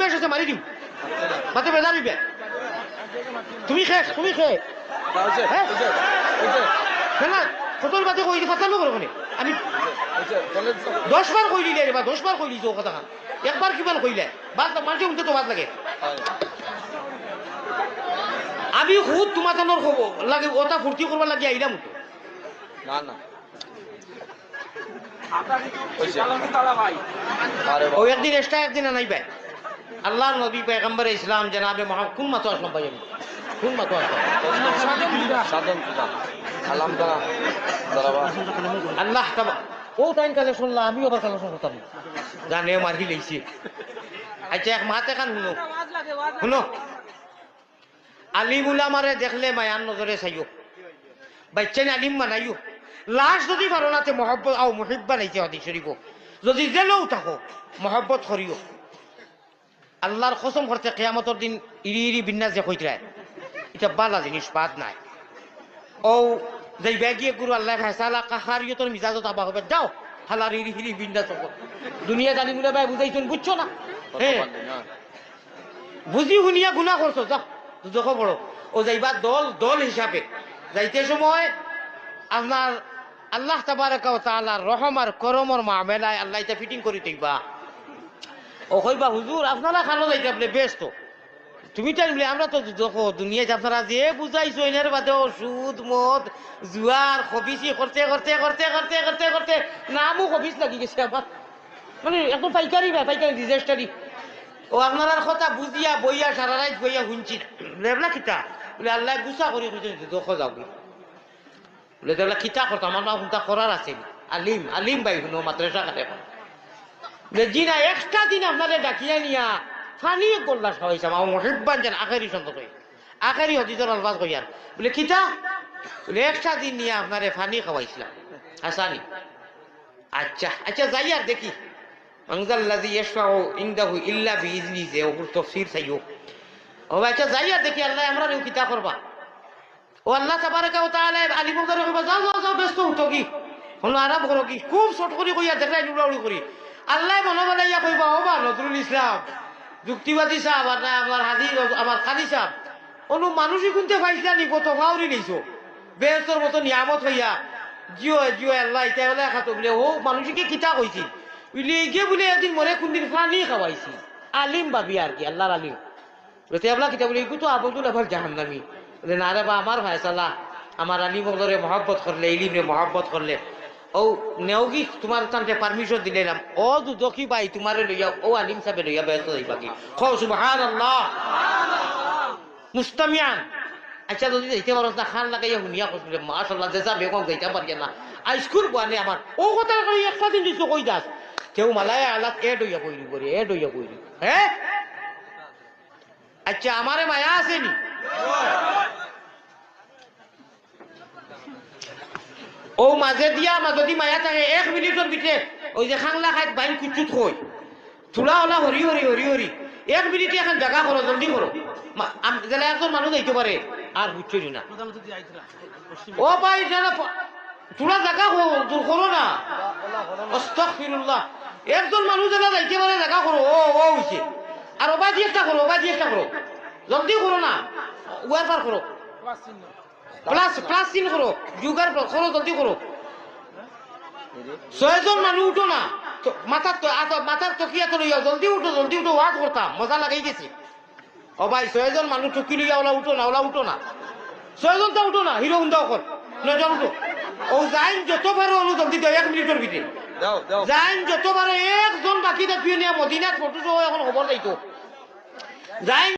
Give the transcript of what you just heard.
বেশ আছে মারি দিম। মাতে বেজার দিবে। তুমি শেষ তুমি শেষ হ্যাঁ? না সতর বাদে কই নকর কোনে আমি দশ বার কই দিলে রে বা দশ বার কই দিছো কথা খান একবার কিমান কইলে? বাদ মানুষে উঠতে তো বাদ লাগে। আমি খুদ তোমার তোর খব লাগে ওটা ফুর্তি করবার লাগে আইলাম তো। না না। ও একদিন এক্সট্রা একদিন আনাই পায় আল্লাহ নবী পেগম্বর ইসলাম জনাবে মহা কোন মাতো আসলাম আমি? কোন মাতো আল্লাহ ও টাইম কালে শুনলাম আমিও আবার কালে শুনতাম। গানে মারি লইছি আচ্ছা এক মাতে কান শুনো। শুনো। আলিম উলামারে দেখলে মায়ান নজরে চাইও। বাচ্চা আলিম বানাইও। লাস্ট যদি পারো নাতে মহব্বত আও মুহিব বানাইছে হদি শরীফ যদি জেলেও থাকো মহব্বত করিও। আল্লাহর কসম করতে কেয়ামতর দিন ইরি ইরি বিন্যাস যে কইতরা এটা বালা জিনিস বাদ নাই। ও যাই ব্যাগিয়ে গুরু আল্লাহ ফেসালা কাহারিও তোর মিজাজত আবা হবে যাও হালার ইরি হিরি বিন্যাস হব। দুনিয়া জানি মুলে ভাই বুঝাইছুন বুঝছ না? হ্যাঁ। বুঝি শুনিয়া গুণা করছ যা দুদক বড় ও যাইবা দল দল হিসাবে। যাইতে সময় আপনার আল্লাহ তাবারাকা তাআলার রহম আর করমর মামেলায় আল্লাহ এটা ফিটিং করে দিবা। ও কইবা, হুজুর, আপনারা খানো যাইতে আপনি ব্যস্ত? তুমি টাইম আমরা তো দেখো দুনিয়াতে আপনারা যে বুঝাইছো, এনের বাদে সুদ মদ, জুয়ার, খবিসি, করতে করতে করতে করতে করতে করতে, নামও খবিস লাগি গেছে আমার। মানে এত পাইকারি না, পাইকারি ডিজাস্টারি ও আপনার কথা বুঝিয়া, বইয়া, সারা রাত বইয়া শুনছি। লেবলা কিতা বলে, আল্লাহ গুছা করি দেখো যাও বলে কিতা করতো আমার মা শুনতা করার আছে আলিম আলিম বাই শুনো মাদ্রাসা কাটে এক্সট্রা দিন আপনারে ডাকিয়া নিয়া ফানি গোল্লা খাওয়াইছে আমার মহিব্বান যেন আখেরি সন্তত আখেরি হদিজর আলবাজ কইয়ার বলে, কিতা? বলে এক্সট্রা দিন নিয়ে আপনারে ফানি খাওয়াইছিলাম। হাসানি। আচ্ছা আচ্ছা যাই আর দেখি। আংজাল্লাজি ইয়াশফাউ ইনদাহু ইল্লা যে চাইও। ও আচ্ছা যাই আর দেখি, আল্লাহ আমরা রেউ কিতা করবা। ও আল্লাহ তাবারাকা ওয়া তাআলা আলী যাও যাও যাও, ব্যস্ত হতো কি। হলো আরাম করো কি? খুব শর্ট করে কইয়া দেখাই উড়াউড়ি করি। আল্লাহ মনে বলাইয়া কইবা, ও বা নজরুল ইসলাম, যুক্তিবাদী সাহেব আর না আমার হাজি, আমার খালি সাহেব অনু মানুষই শুনতে পাইছিলা নি, কত ফাউরি নিছো। বেহস্তর মতো নিয়ামত হইয়া, জিও জিও, আল্লাহ ইটা হলে খাতো বলে, ও মানুষকে কিতা কইছি? বুঝলি গিয়ে বলে একদিন মনে কোনদিন ফানি খাওয়াইছি। আলিম ভাবি আর কি, আল্লাহর আলিম। বলে তেবলা কিতা বলে তো আবদুল আবার জাহান্নামি। বলে, না রে বা, আমার ভাইসালা, আমার আলিম ওদরে মহব্বত করলে, ইলিম রে, মহব্বত করলে। ও নেওগি তোমার তান্তে পারমিশন দিলাম ও দুদকি ভাই তোমারে লইয়া, ও আলিম সাহেব লইয়া ব্যস্ত হইবা কি খো সুবহান আল্লাহ মুস্তামিয়ান। আচ্ছা যদি যাইতে পারো, না খান লাগাইয়া শুনিয়া কৈছিলে মাশাল্লাহ জেসা বেগম যাইতে পারি না। আইস্কুল পোৱানে আমার। ও কথা কই, একটা দিন দিছো কই দাস কেউ মালায় আলাদ এড হইয়া কইরি করে এড হইয়া কইরি হ্যাঁ আচ্ছা আমারে মায়া আসেনি ও মাঝে দিয়া মাজদি মায়া থাকে, এক মিনিটৰ ভিতরে ওই যে খাংলা খাইত বাইন কুচুত কই চুলা ওলা হরি হরি হরি হরি এক মিনিটে এখন জাগা করো জলদি করো যেন একজন মানুষ যাইতে পারে আর বুঝছি না। ও ভাই চুলা জাগা দূর করো না। আস্তাগফিরুল্লাহ একজন মানুষ যেন যাইতে পারে জাগা করো ও ও হইছে আর ওবা দিয়ে একটা করো ওবা দিয়ে একটা করো জলদি করো না ওয়ার পার করো প্লাস প্লাস চিন করো যুগার করো জলদি করো ছয়জন মানুষ উঠো না। মাথার তো মাথার তকিয়া তো লইয়া জলদি উঠো জলদি উঠো ওয়াজ করতাম মজা লাগাই গেছে। ও ভাই ছয়জন মানুষ টুকি লইয়া ওলা উঠো না ওলা উঠো না। ছয়জন তো উঠো না হিরো হুন্দা কর নজন উঠো। ও যাইন যত পারো ওলো জলদি দাও এক মিনিটের ভিতরে যাইন যত পারো একজন বাকি দেখিয়ে নিয়ে মদিনাত ফটো এখন খবর যাইতো যাইন